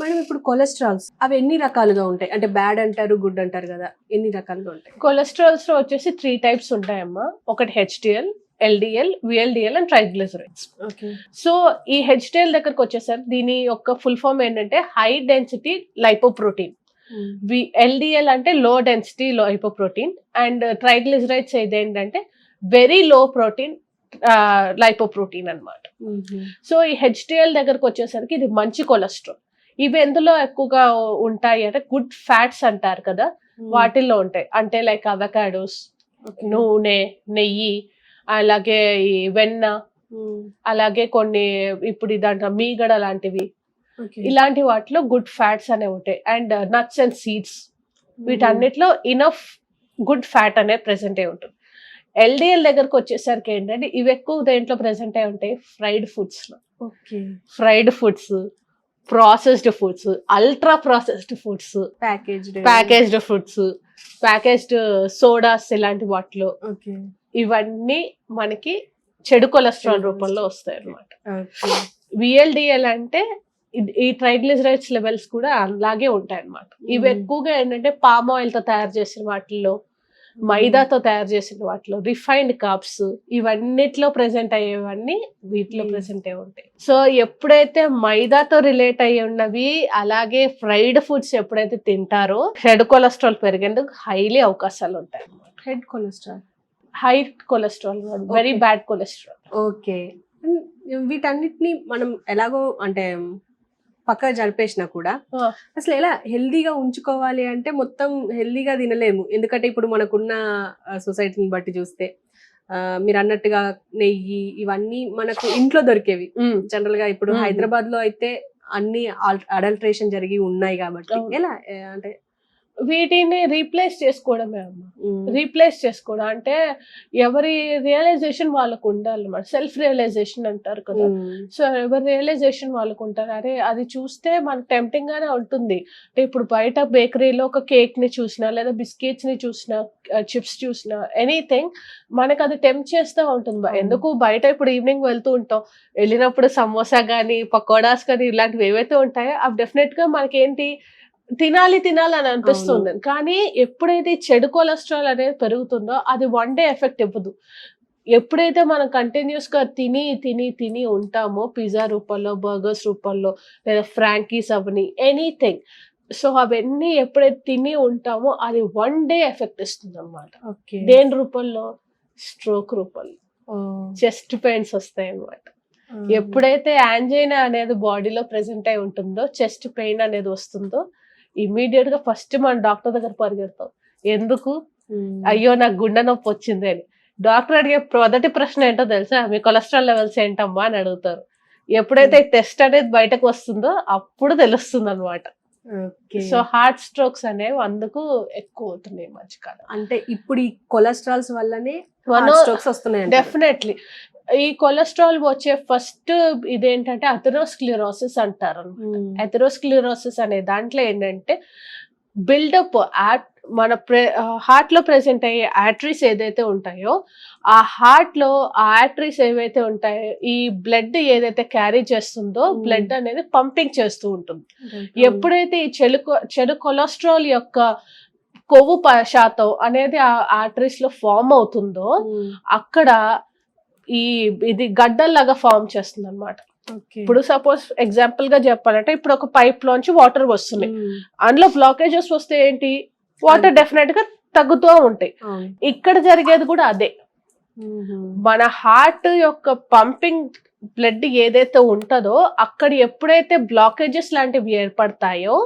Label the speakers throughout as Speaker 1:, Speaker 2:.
Speaker 1: Madam ఇప్పుడు cholesterols అవి ఎన్ని రకాలుగా ఉంటాయి? అంటే బ్యాడ్ అంటారు గుడ్ అంటారు కదా ఎన్ని రకాలుగా ఉంటాయి?
Speaker 2: కొలెస్ట్రాల్స్లో వచ్చేసి త్రీ టైప్స్ ఉంటాయమ్మా. ఒకటి HDL LDL VLDL and triglycerides so ఈ హెచ్డిఎల్ దగ్గరకు వచ్చేసరికి దీని యొక్క ఫుల్ ఫామ్ ఏంటంటే హై డెన్సిటీ లైపోప్రోటీన్ ఎల్డిఎల్ అంటే low density low hypoprotein and triglycerides ఏంటంటే వెరీ లో ప్రోటీన్ లైపోప్రోటీన్ అన్నమాట. సో ఈ హెచ్డిఎల్ దగ్గరకు వచ్చేసరికి ఇది మంచి కొలెస్ట్రాల్. ఇవి ఎందులో ఎక్కువగా ఉంటాయి అంటే గుడ్ ఫ్యాట్స్ అంటారు కదా వాటిల్లో ఉంటాయి. అంటే లైక్ అవకాడోస్ నూనె నెయ్యి అలాగే ఈ వెన్న అలాగే కొన్ని ఇప్పుడు ఇదంట మీగడ లాంటివి. ఇలాంటి వాటిలో గుడ్ ఫ్యాట్స్ అనేవి ఉంటాయి. అండ్ నట్స్ అండ్ సీడ్స్ వీటన్నిటిలో ఇనఫ్ గుడ్ ఫ్యాట్ అనేది ప్రెసెంట్ అయి ఉంటుంది. ఎల్డిఎల్ దగ్గరకు వచ్చేసరికి ఏంటంటే ఇవి ఎక్కువ దేంట్లో ప్రెసెంట్ అయి ఉంటాయి? Fried ఫుడ్స్లో
Speaker 1: okay.
Speaker 2: Fried foods processed foods ultra processed foods
Speaker 1: package
Speaker 2: packaged foods packaged sodas ఇలాంటి వాటిలో. ఇవన్నీ మనకి చెడు కొలెస్ట్రాల్ రూపంలో వస్తాయి అన్నమాట
Speaker 1: ఓకే
Speaker 2: విఎల్డిఎల్ అంటే ఈ ట్రైగ్లిసరైడ్స్ లెవెల్స్ కూడా అలాగే ఉంటాయి అన్నమాట ఇవి
Speaker 1: Mhm.
Speaker 2: ఎక్కువగా ఏంటంటే పామ్ ఆయిల్తో తయారు చేసిన వాటిల్లో మైదాతో తయారు చేసిన వాటిలో రిఫైన్డ్ కాప్స్ ఇవన్నిట్లో ప్రెసెంట్ అయ్యేవన్నీ వీటిలో. ప్రెసెంట్ అయి ఉంటాయి. సో ఎప్పుడైతే మైదాతో రిలేట్ అయ్యి ఉన్నవి అలాగే ఫ్రైడ్ ఫుడ్స్ ఎప్పుడైతే తింటారో హెడ్ కొలెస్ట్రాల్ పెరిగేందుకు హైలీ అవకాశాలు ఉంటాయి
Speaker 1: head cholesterol
Speaker 2: high cholesterol very. Bad cholesterol
Speaker 1: okay వీటన్నిటిని మనం ఎలాగో అంటే పక్క జరిపేసినా కూడా. అసలు ఎలా హెల్దీగా ఉంచుకోవాలి అంటే మొత్తం హెల్దీగా తినలేము ఎందుకంటే ఇప్పుడు మనకున్న సొసైటీని బట్టి చూస్తే మీరు అన్నట్టుగా నెయ్యి ఇవన్నీ మనకు ఇంట్లో దొరికేవి జనరల్గా ఇప్పుడు. హైదరాబాద్లో అయితే అన్ని అడల్ట్రేషన్ జరిగి ఉన్నాయి కాబట్టి. ఎలా అంటే
Speaker 2: వీటిని రీప్లేస్ చేసుకోవడమే అమ్మ. రీప్లేస్ చేసుకోవడం. అంటే ఎవరి రియలైజేషన్ వాళ్ళకు ఉండాలి అన్నమాట. సెల్ఫ్ రియలైజేషన్ అంటారు కదా. సో ఎవరి రియలైజేషన్ వాళ్ళకు ఉంటారు అరే అది చూస్తే మనకు టెంప్టింగ్ గానే ఉంటుంది. అంటే ఇప్పుడు బయట బేకరీలో ఒక కేక్ని చూసినా లేదా బిస్కెట్స్ని చూసినా చిప్స్ చూసినా ఎనీథింగ్ మనకు అది టెంప్ట్ చేస్తూ ఉంటుంది. ఎందుకు? బయట ఇప్పుడు ఈవినింగ్ వెళ్తూ ఉంటాం. వెళ్ళినప్పుడు సమోసా కానీ పకోడాస్ కానీ ఇలాంటివి ఏవైతే ఉంటాయో అవి డెఫినెట్గా మనకి ఏంటి తినాలి తినాలి అని అనిపిస్తుంది. కానీ ఎప్పుడైతే చెడు కొలెస్ట్రాల్ అనేది పెరుగుతుందో అది వన్ డే ఎఫెక్ట్ ఇవ్వదు. ఎప్పుడైతే మనం కంటిన్యూస్గా తిని తిని తిని ఉంటామో పిజ్జా రూపంలో బర్గర్స్ రూపంలో లేదా ఫ్రాంకీస్ అవని ఎనీథింగ్. సో అవన్నీ ఎప్పుడైతే తిని ఉంటామో అది వన్ డే ఎఫెక్ట్ ఇస్తుంది అనమాట
Speaker 1: ఓకే.
Speaker 2: దేని రూపంలో? స్ట్రోక్ రూపంలో. చెస్ట్ పెయిన్స్ వస్తాయి అన్నమాట
Speaker 1: ఆ.
Speaker 2: ఎప్పుడైతే యాంజైనా అనేది బాడీలో ప్రెసెంట్ అయి ఉంటుందో చెస్ట్ పెయిన్ అనేది వస్తుందో ఇమీడియట్గా ఫస్ట్ మన డాక్టర్ దగ్గర పరిగెడతాం. ఎందుకు?
Speaker 1: మ్మ్.
Speaker 2: అయ్యో నాకు గుండె నొప్పి వచ్చింది అని. డాక్టర్ అడిగే మొదటి ప్రశ్న ఏంటో తెలుసా? మీ కొలెస్ట్రాల్ లెవెల్స్ ఏంటమ్మా అని అడుగుతారు. ఎప్పుడైతే టెస్ట్ అనేది బయటకు వస్తుందో అప్పుడు తెలుస్తుంది అనమాట సో హార్ట్ స్ట్రోక్స్ అనేవి అందుకు ఎక్కువ అవుతున్నాయి మధ్యకాలం.
Speaker 1: అంటే ఇప్పుడు ఈ కొలెస్ట్రాల్స్ వల్లనే.
Speaker 2: డెఫినెట్లీ ఈ కొలెస్ట్రాల్ వచ్చే ఫస్ట్ ఇదేంటంటే అథెరోస్క్లిరోసిస్ అంటారు
Speaker 1: మ్మ్.
Speaker 2: ఎథెరోస్క్లిరోసిస్ అనే దాంట్లో ఏంటంటే బిల్డప్ మన హార్ట్లో ప్రెసెంట్ అయ్యే ఆర్టరీస్ ఏదైతే ఉంటాయో ఆ హార్ట్లో ఆ ఆర్టరీస్ ఏవైతే ఉంటాయో ఈ బ్లడ్ ఏదైతే క్యారీ చేస్తుందో. బ్లడ్ అనేది పంపింగ్ చేస్తూ ఉంటుంది. ఎప్పుడైతే ఈ చెడు చెడు కొలెస్ట్రాల్ యొక్క కొవ్వు శాతం అనేది ఆ ఆర్టరీస్లో ఫామ్ అవుతుందో. అక్కడ ఈ ఇది గడ్డల్లాగా ఫామ్ చేస్తుంది అనమాట. ఇప్పుడు సపోజ్ ఎగ్జాంపుల్గా చెప్పాలంటే ఇప్పుడు ఒక పైప్ లోంచి వాటర్ వస్తున్నాయి. అందులో బ్లాకేజెస్ వస్తే ఏంటి వాటర్ డెఫినెట్గా తగ్గుతూ ఉంటాయి. ఇక్కడ జరిగేది కూడా అదే. మన హార్ట్ యొక్క పంపింగ్ బ్లడ్ ఏదైతే ఉంటుందో అక్కడ ఎప్పుడైతే బ్లాకేజెస్ లాంటివి ఏర్పడతాయో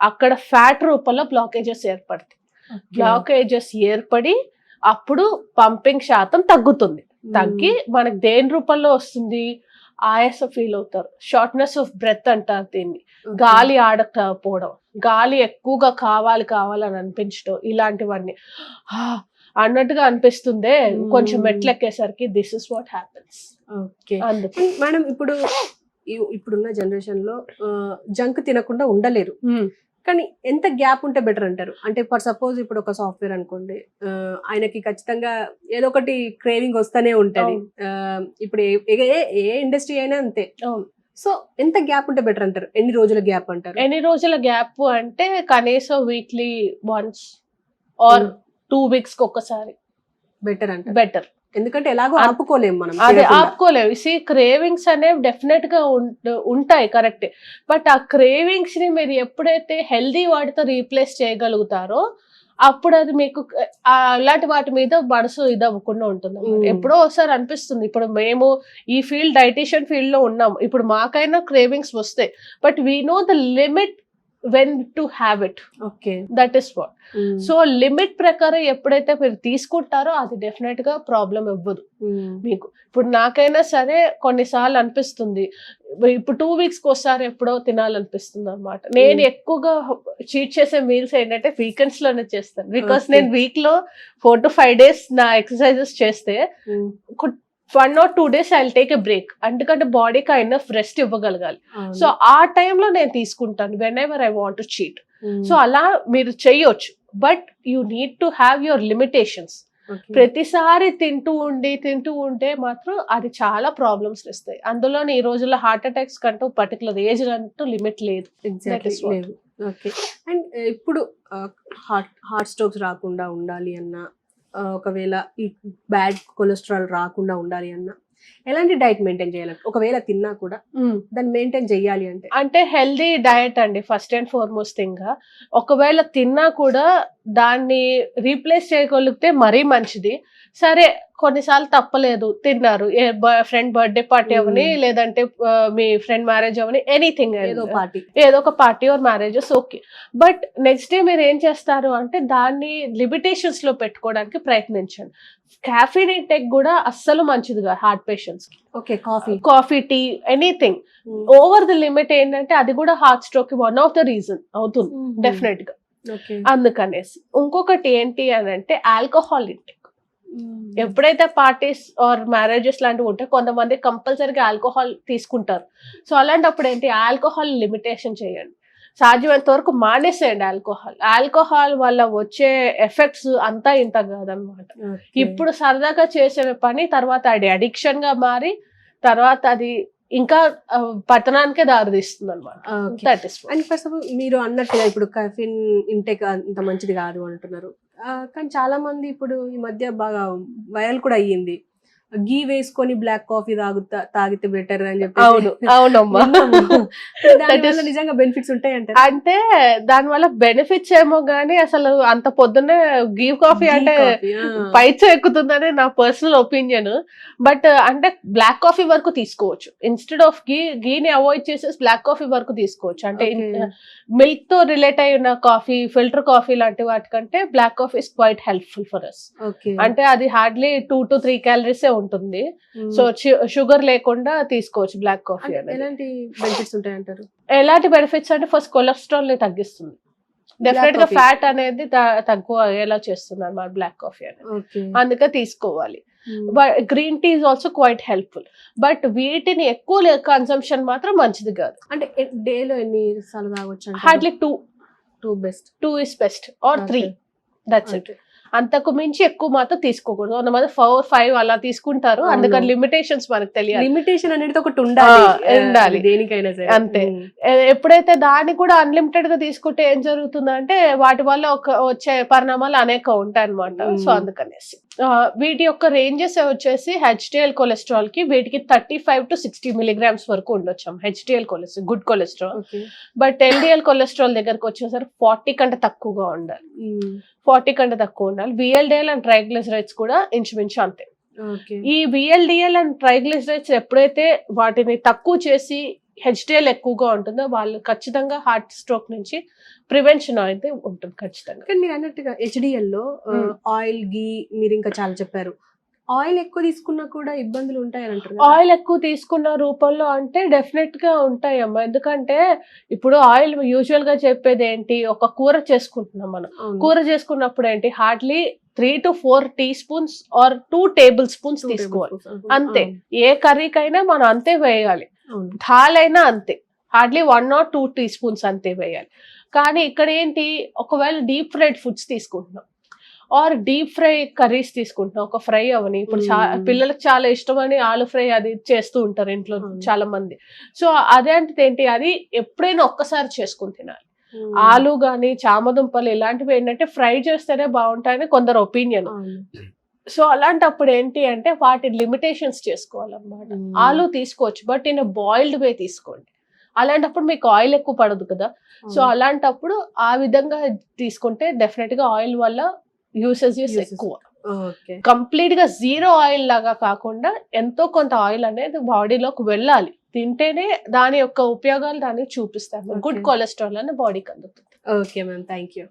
Speaker 2: అక్కడ ఫ్యాట్ రూపంలో బ్లాకేజెస్ ఏర్పడతాయి. బ్లాకేజెస్ ఏర్పడి అప్పుడు పంపింగ్ శాతం తగ్గుతుంది తగ్గి మనకి దేని రూపంలో వస్తుంది? ఆయాస ఫీల్ అవుతారు. షార్ట్నెస్ ఆఫ్ బ్రెత్ అంటారు దీన్ని. గాలి ఆడకపోవడం. గాలి ఎక్కువగా కావాలి కావాలని అనిపించడం ఇలాంటివన్నీ. అన్నట్టుగా అనిపిస్తుందే. కొంచెం మెట్లు ఎక్కేసరికి this is what happens.
Speaker 1: Okay. Madam ఇప్పుడు ఇప్పుడున్న జనరేషన్లో జంక్ తినకుండా ఉండలేరు. కానీ ఎంత గ్యాప్ ఉంటే బెటర్ అంటారు? అంటే ఫర్ సపోజ్ ఇప్పుడు ఒక సాఫ్ట్వేర్ అనుకోండి ఆయనకి ఖచ్చితంగా ఏదో ఒకటి క్రేవింగ్ వస్తూనే ఉంటది. ఇప్పుడు ఏ- ఏ- ఇండస్ట్రీ అయినా అంతే. సో ఎంత గ్యాప్ ఉంటే బెటర్ అంటారు? ఎన్ని రోజుల గ్యాప్ అంటారు?
Speaker 2: ఎన్ని రోజుల గ్యాప్ అంటే కనీసం weekly once or. Two weeks ఒక్కసారి.
Speaker 1: బెటర్ అంటారు.
Speaker 2: బెటర్.
Speaker 1: ఎందుకంటే ఎలాగో ఆపుకోలేము మనం
Speaker 2: అది. ఆపుకోలేవు సి క్రేవింగ్స్ అనేవి డెఫినెట్గా ఉంటాయి కరెక్ట్ బట్ ఆ క్రేవింగ్స్ని మీరు ఎప్పుడైతే హెల్దీ వాటితో రీప్లేస్ చేయగలుగుతారో అప్పుడు అది మీకు అలాంటి వాటి మీద మనసు ఇది అవ్వకుండా ఉంటుంది. ఎప్పుడో ఒకసారి అనిపిస్తుంది. ఇప్పుడు మేము ఈ ఫీల్డ్ డైటీషియన్ ఫీల్డ్లో ఉన్నాం. ఇప్పుడు మాకైనా క్రేవింగ్స్ వస్తాయి. But we know the limit when to have it
Speaker 1: okay
Speaker 2: that is what. So limit ప్రకారం ఎప్పుడైతే మీరు తీసుకుంటారో అది డెఫినెట్గా ప్రాబ్లం ఇవ్వదు
Speaker 1: ఉమ్.
Speaker 2: మీకు ఇప్పుడు నాకైనా సరే కొన్నిసార్లు అనిపిస్తుంది ఇప్పుడు టూ వీక్స్కి ఒకసారి ఎప్పుడో తినాలనిపిస్తుంది అనమాట నేను
Speaker 1: Mm.
Speaker 2: ఎక్కువగా చీట్ చేసే మీల్స్ ఏంటంటే వీకెండ్స్లోనే చేస్తాను బికాస్. నేను వీక్లో ఫోర్ టు ఫైవ్ డేస్ నా ఎక్సర్సైజెస్ చేస్తే
Speaker 1: ఉమ్.
Speaker 2: One or two days I take a break. ఎందుకంటే బాడీకి అయినా రెస్ట్ ఇవ్వగలగాలి. సో ఆ టైంలో నేను తీసుకుంటాను whenever I want to cheat. So అలా మీరు చెయ్యొచ్చు but you need to have your limitations. ప్రతిసారి తింటూ ఉండి తింటూ ఉంటే మాత్రం అది చాలా ప్రాబ్లమ్స్ ఇస్తాయి అందులో ఈ రోజుల్లో హార్ట్ అటాక్స్ కంటూ పర్టికులర్ ఏజ్ అంటూ లిమిట్ లేదు.
Speaker 1: Exactly okay. అండ్ ఇప్పుడు హార్ట్ హార్ట్ స్ట్రోక్స్ రాకుండా ఉండాలి అన్న ఒకవేళ ఈ బ్యాడ్ కొలెస్ట్రాల్ రాకుండా ఉండాలి అన్న. ఎలాంటి డైట్ మెయింటైన్ చేయాలి? ఒకవేళ తిన్నా కూడా దాన్ని మెయింటైన్ చేయాలి అంటే?
Speaker 2: అంటే హెల్దీ డయట్ అండి ఫస్ట్ అండ్ ఫార్మోస్ట్ థింగ్ ఒకవేళ తిన్నా కూడా దాన్ని రీప్లేస్ చేయగలిగితే మరీ మంచిది. సరే కొన్నిసార్లు తప్పలేదు. తిన్నారు. ఏ ఫ్రెండ్ బర్త్డే పార్టీ అవని. లేదంటే మీ ఫ్రెండ్ మ్యారేజ్ అవని ఎనీథింగ్
Speaker 1: ఏదో పార్టీ
Speaker 2: ఏదో ఒక party or marriages okay but next day మీరు ఏం చేస్తారు అంటే దాన్ని లిమిటేషన్స్లో పెట్టుకోవడానికి ప్రయత్నించండి. క్యాఫీన్ ఇంటెక్ కూడా అస్సలు మంచిదిగా heart patients
Speaker 1: okay coffee
Speaker 2: coffee tea anything over the limit ఏంటంటే అది కూడా heart stroke one of the reason అవుతుంది.
Speaker 1: డెఫినెట్గా.
Speaker 2: అందుకనేసి. ఇంకొకటి ఏంటి అని అంటే ఆల్కహాల్ ఇంటెక్. ఎప్పుడైతే పార్టీస్ ఆర్ మ్యారేజెస్ లాంటివి ఉంటే కొంతమంది కంపల్సరీగా ఆల్కహాల్ తీసుకుంటారు. సో అలాంటప్పుడు ఏంటి? ఆల్కహాల్ లిమిటేషన్ చేయండి. సాధ్యమైనంత వరకు మానేసేయండి ఆల్కహాల్. ఆల్కహాల్ వల్ల వచ్చే ఎఫెక్ట్స్ అంతా ఇంత కాదనమాట. ఇప్పుడు సరదాగా చేసే పని తర్వాత అది అడిక్షన్గా మారి తర్వాత అది ఇంకా పతనానికే దారితీస్తుంది అనమాట
Speaker 1: okay
Speaker 2: that is
Speaker 1: and first of all మీరు అన్నట్టుగా ఇప్పుడు కఫిన్ ఇంటేక్ అంత మంచిది కాదు అంటున్నారు. కానీ చాలా మంది ఇప్పుడు ఈ మధ్య బాగా వైరల్ కూడా అయ్యింది. గీ వేసుకొని బ్లాక్ కాఫీ తాగుతా తాగితే బెటర్ అని చెప్పి
Speaker 2: అవును అవునమ్మా.
Speaker 1: దానివల్ల
Speaker 2: is-
Speaker 1: నిజంగా బెనిఫిట్స్ ఉంటాయి అంటారు
Speaker 2: అంటే దానివల్ల బెనిఫిట్స్ ఏమో గానీ అసలు అంత పొద్దున్నే గీవ్ కాఫీ అంటే పైచ ఎక్కుతుందని నా పర్సనల్ ఒపీనియన్ బట్ అంటే బ్లాక్ కాఫీ వరకు తీసుకోవచ్చు. ఇన్స్టెడ్ ఆఫ్ గీ గీని అవాయిడ్ చేసేసి బ్లాక్ కాఫీ వరకు తీసుకోవచ్చు. అంటే మిల్క్తో రిలేట్ అయి ఉన్న కాఫీ ఫిల్టర్ కాఫీ లాంటి వాటికంటే black coffee is quite helpful for us
Speaker 1: okay.
Speaker 2: అంటే అది hardly two to three calories ఉంటుంది. సో షుగర్ లేకుండా తీసుకోవచ్చు బ్లాక్ కాఫీ
Speaker 1: ఎలాంటి బెనిఫిట్స్ ఉంటాయి అంటారు
Speaker 2: ఎలాంటి బెనిఫిట్స్ అంటే ఫస్ట్ కొలెస్ట్రాల్ని తగ్గిస్తుంది.
Speaker 1: డెఫినెట్గా.
Speaker 2: ఫ్యాట్ అనేది తక్కువ అయ్యేలా చేస్తుంది అన్నమాట బ్లాక్ కాఫీ అనేది. అందుకే తీసుకోవాలి. Green tea is also quite helpful but వీటిని ఎక్కువ కన్సంప్షన్ మాత్రం మంచిది కాదు.
Speaker 1: అంటే డే లో ఎన్ని సార్లు తాగొచ్చు
Speaker 2: hardly two
Speaker 1: two best
Speaker 2: two is best or three that's it అంతకు మించి ఎక్కువ మాత్రం తీసుకోకూడదు. కొంతమంది ఫోర్ ఫైవ్ అలా తీసుకుంటారు. అందుకని లిమిటేషన్స్ మనకు తెలియాలి.
Speaker 1: లిమిటేషన్ అనేది ఒకటి ఉండాలి.
Speaker 2: ఉండాలి.
Speaker 1: దేనికైనా సరే.
Speaker 2: అంతే. ఎప్పుడైతే దాన్ని కూడా అన్లిమిటెడ్గా తీసుకుంటే ఏం జరుగుతుందంటే వాటి వల్ల ఒక వచ్చే పరిణామాలు అనేక ఉంటాయి అనమాట. సో అందుకనేసి. వీటి యొక్క రేంజెస్ వచ్చేసి హెచ్డిఎల్ కొలెస్ట్రాల్కి వీటికి thirty five to sixty milligrams వరకు ఉండొచ్చు. HDL cholesterol good cholesterol but LDL cholesterol దగ్గరకు వచ్చేసరికి ఫార్టీ కంటే తక్కువగా ఉండాలి. ఫార్టీ కంటే తక్కువ ఉండాలి. విఎల్డిఎల్ అండ్ ట్రైగ్లిసరైడ్స్ కూడా ఇంచుమించు అంతే. ఈ విఎల్డిఎల్ అండ్ ట్రైగ్లిసరైడ్స్ ఎప్పుడైతే వాటిని తక్కువ చేసి హెచ్డిఎల్ ఎక్కువగా ఉంటుందో వాళ్ళు ఖచ్చితంగా హార్ట్ స్ట్రోక్ నుంచి ప్రివెన్షన్ అయితే ఉంటుంది ఖచ్చితంగా.
Speaker 1: కానీ మీరు అన్నట్టుగా హెచ్డిఎల్లో
Speaker 2: ఉమ్.
Speaker 1: ఆయిల్ గీ మీరు ఇంకా చాలా చెప్పారు. ఆయిల్ ఎక్కువ తీసుకున్నా కూడా ఇబ్బందులు ఉంటాయని అంటారు.
Speaker 2: ఆయిల్ ఎక్కువ తీసుకున్న రూపంలో అంటే డెఫినెట్గా ఉంటాయి అమ్మా. ఎందుకంటే ఇప్పుడు ఆయిల్ యూజువల్గా చెప్పేది ఏంటి? ఒక కూర చేసుకుంటున్నాం మనం. కూర చేసుకున్నప్పుడు ఏంటి? Hardly three to four teaspoons or two tablespoons తీసుకోవాలి. అంతే. ఏ కర్రీకైనా మనం అంతే వేయాలి. థాల్ అయినా అంతే. Hardly one or two teaspoons అంతే వేయాలి. కానీ ఇక్కడ ఏంటి? ఒకవేళ డీప్ ఫ్రైడ్ ఫుడ్స్ తీసుకుంటున్నాం. ఆర్ డీప్ ఫ్రై కర్రీస్ తీసుకుంటున్నాం ఒక ఫ్రై అవని ఇప్పుడు చా-
Speaker 1: Mm.
Speaker 2: పిల్లలకు చాలా ఇష్టమని ఆలు ఫ్రై అది చేస్తూ ఉంటారు ఇంట్లో
Speaker 1: అవును.
Speaker 2: చాలా మంది సో అదే అంటే ఏంటి అది ఎప్పుడైనా ఒక్కసారి చేసుకుని తినాలి
Speaker 1: ఉమ్.
Speaker 2: ఆలు గాని చామదుంపలు ఇలాంటివి ఏంటంటే ఫ్రై చేస్తేనే బాగుంటాయని కొందరు ఒపీనియన్. సో అలాంటప్పుడు ఏంటి అంటే వాటి లిమిటేషన్స్ చేసుకోవాలన్నమాట. ఆలు తీసుకోవచ్చు బట్ ఇన్ బాయిల్డ్ వే తీసుకోండి అలాంటప్పుడు మీకు ఆయిల్ ఎక్కువ పడదు కదా సో. అలాంటప్పుడు ఆ విధంగా తీసుకుంటే డెఫినెట్గా ఆయిల్ వల్ల యూసేజెస్
Speaker 1: Uses.
Speaker 2: ఎక్కువ. కంప్లీట్గా జీరో ఆయిల్ లాగా కాకుండా ఎంతో కొంత ఆయిల్ అనేది బాడీలోకి వెళ్ళాలి. తింటేనే దాని యొక్క ఉపయోగాలు దానికి చూపిస్తాము. గుడ్ కొలెస్ట్రాల్ అని బాడీకి అందుతుంది.
Speaker 1: Okay ma'am. Thank you